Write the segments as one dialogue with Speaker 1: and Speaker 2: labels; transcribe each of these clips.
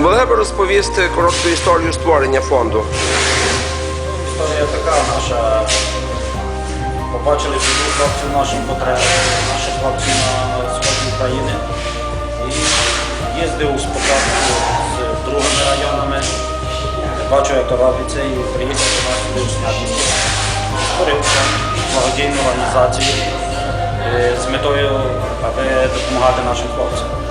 Speaker 1: Могли б розповісти коротку історію створення фонду?
Speaker 2: Історія така наша. Побачили всі хлопців наші потреби, наші хлопці на сході України. І їздив спочатку з другими районами, бачив, як робиться, і приїхав до нас сюди в Снятин. Створив благодійну організацію е, з метою, аби допомагати нашим хлопцям.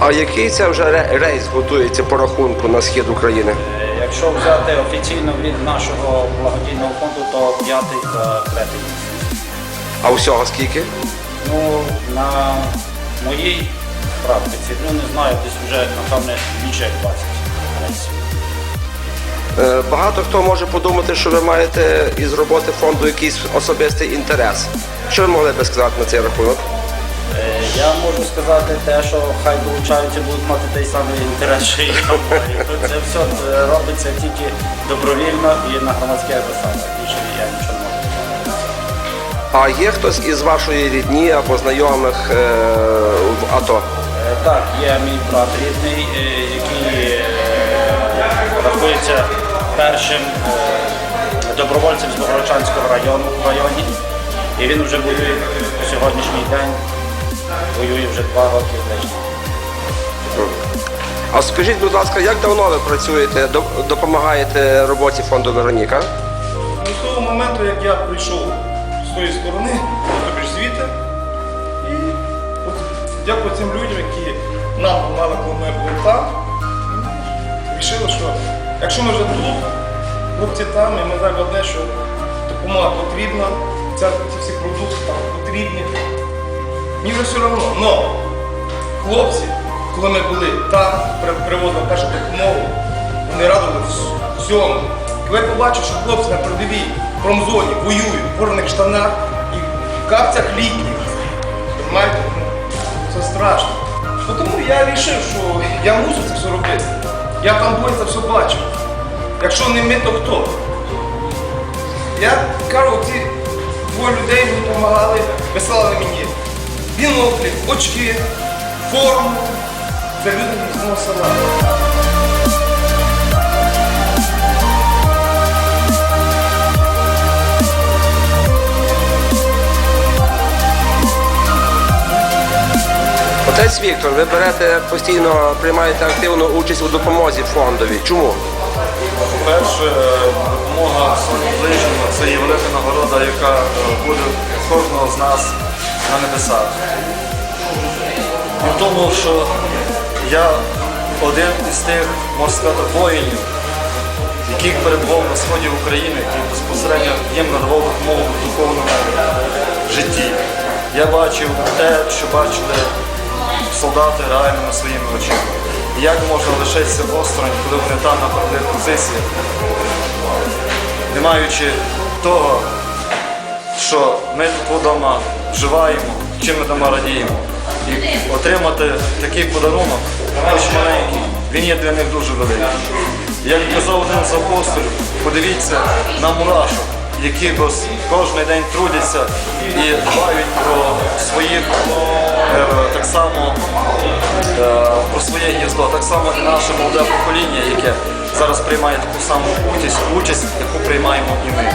Speaker 1: А який це вже рейс готується по рахунку на схід України?
Speaker 2: Якщо взяти офіційно від нашого благодійного фонду, то п'ятий та третій.
Speaker 1: А всього скільки?
Speaker 2: Ну, на моїй практиці, ну не знаю, десь вже, напевне, більше як 20 рейсів.
Speaker 1: Е, Багато хто може подумати, що ви маєте із роботи фонду якийсь особистий інтерес. Що ви могли би сказати на цей рахунок?
Speaker 2: Я можу сказати те, що хай долучаються, будуть мати той самий інтерес, що і я маю. Це все е, робиться тільки добровільно і на громадське засадах. Більше я нічого не можу.
Speaker 1: А є хтось із вашої рідні або знайомих е, в АТО?
Speaker 2: Е, Так, є мій брат рідний, е, який е, рахується першим е, добровольцем з Богородчанського району в районі. І він вже воює по сьогоднішній день, воює вже два роки з лишнім.
Speaker 1: А скажіть, будь ласка, як давно ви працюєте, допомагаєте роботі фонду Вероніка?
Speaker 3: Ну, з того моменту, як я прийшов з тої сторони, тобі ж звідти, і от дякую цим людям, які нам допомагали, коли ми були там, вирішили, що якщо ми вже тут, хлопці там, і ми знаємо одне, що допомога потрібна, ці всі продукти там потрібні. Мені все одно. Но хлопці, коли ми були там, привозили першу допомогу, вони радували всьому. Коли я побачив, що хлопці на передовій промзоні воюють в порваних штанах і в капцях літніх, розумієте, ну, це страшно. Ну, Тому я вирішив, що я мушу це все робити. Я там це все бачив. Якщо не ми, то хто? Я кажу, ці двоє людей допомагали, писали мені біноклі, очки, форму. Це люди з мого села.
Speaker 1: Отець Віктор, ви берете постійно, приймаєте активну участь у допомозі фондові. Чому?
Speaker 4: Перше, допомога своїм ближнім це є велика нагорода, яка е, буде кожного з нас на небесах. І в тому, що я один із тих, можна сказати, воїнів, який перебував на сході України, який безпосередньо їм надавав допомогу в духовному житті. Я бачив те, що бачили солдати реальними своїми очима. Як можна лишитися осторонь, коли вони там на передових позиціях, не маючи того, що ми вдома вживаємо, чим ми вдома радіємо. І отримати такий подарунок, хоч маленький, він є для них дуже великий. Як казав один з апостолів, подивіться на мурашок, які кожен день трудяться і дбають про своїх е, так само е, про своє гніздо, так само і наше молоде покоління, яке зараз приймає таку саму участь, участь, яку приймаємо і ми.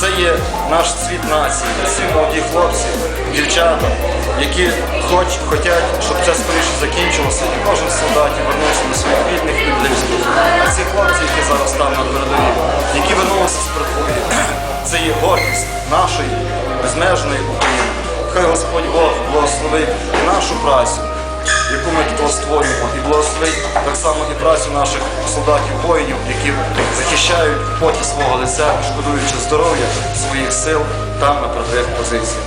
Speaker 4: Це є наш цвіт нації, ці молоді хлопці, дівчата, які хоч хочуть, щоб це скоріше закінчилося, і кожен з солдатів вернувся до своїх рідних і близьких. А ці хлопці, які зараз там на передовій, які вернулися з передової, це є гордість нашої безмежної України. Хай Господь Бог благословить нашу працю, яку ми тут створюємо, і благословить так само і працю наших солдатів, воїнів, які захищають поті свого лиця, шкодуючи здоров'я своїх сил там на передових позиціях.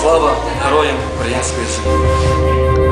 Speaker 4: Слава героям української землі!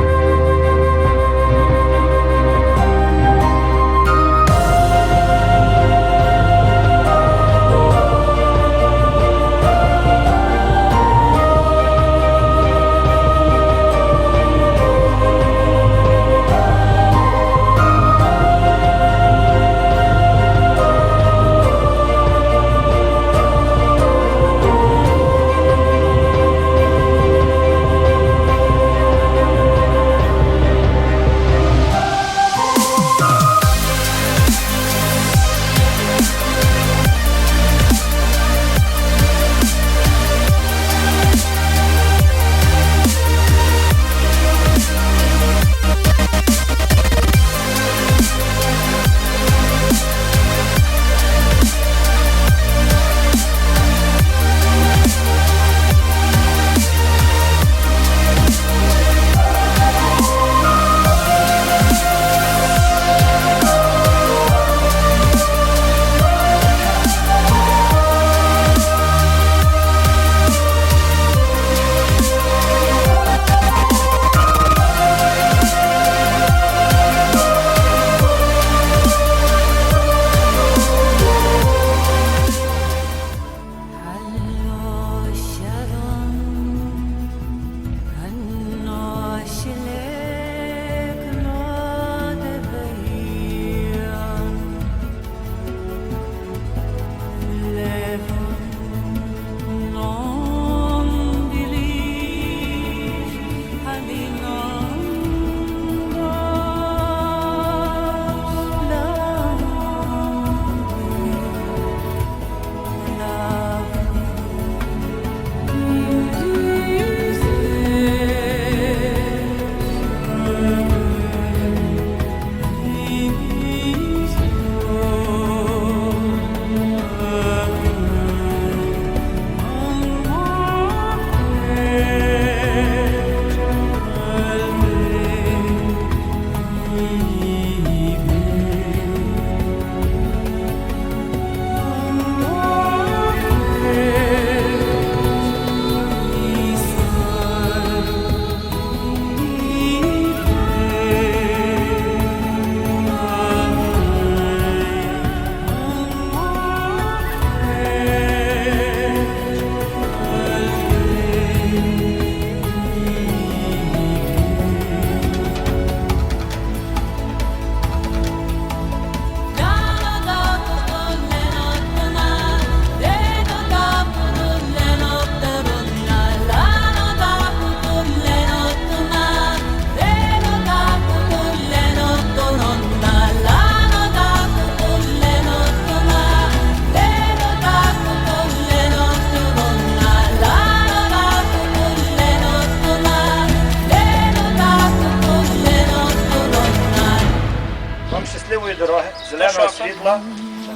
Speaker 2: щасливої дороги, зеленого світла.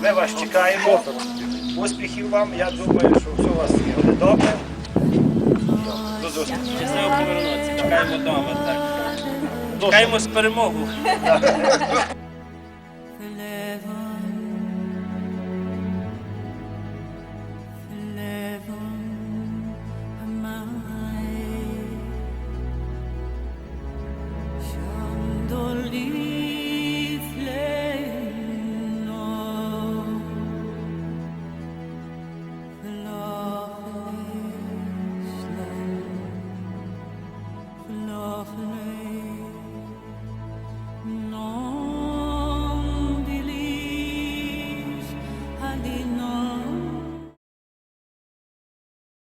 Speaker 2: Ми вас чекаємо. Успіхів вам. Я думаю, що все у вас буде добре. До зустрічі.
Speaker 5: Щасливо повернутися. Чекаємо вдома. так. Чекаємо з перемогу.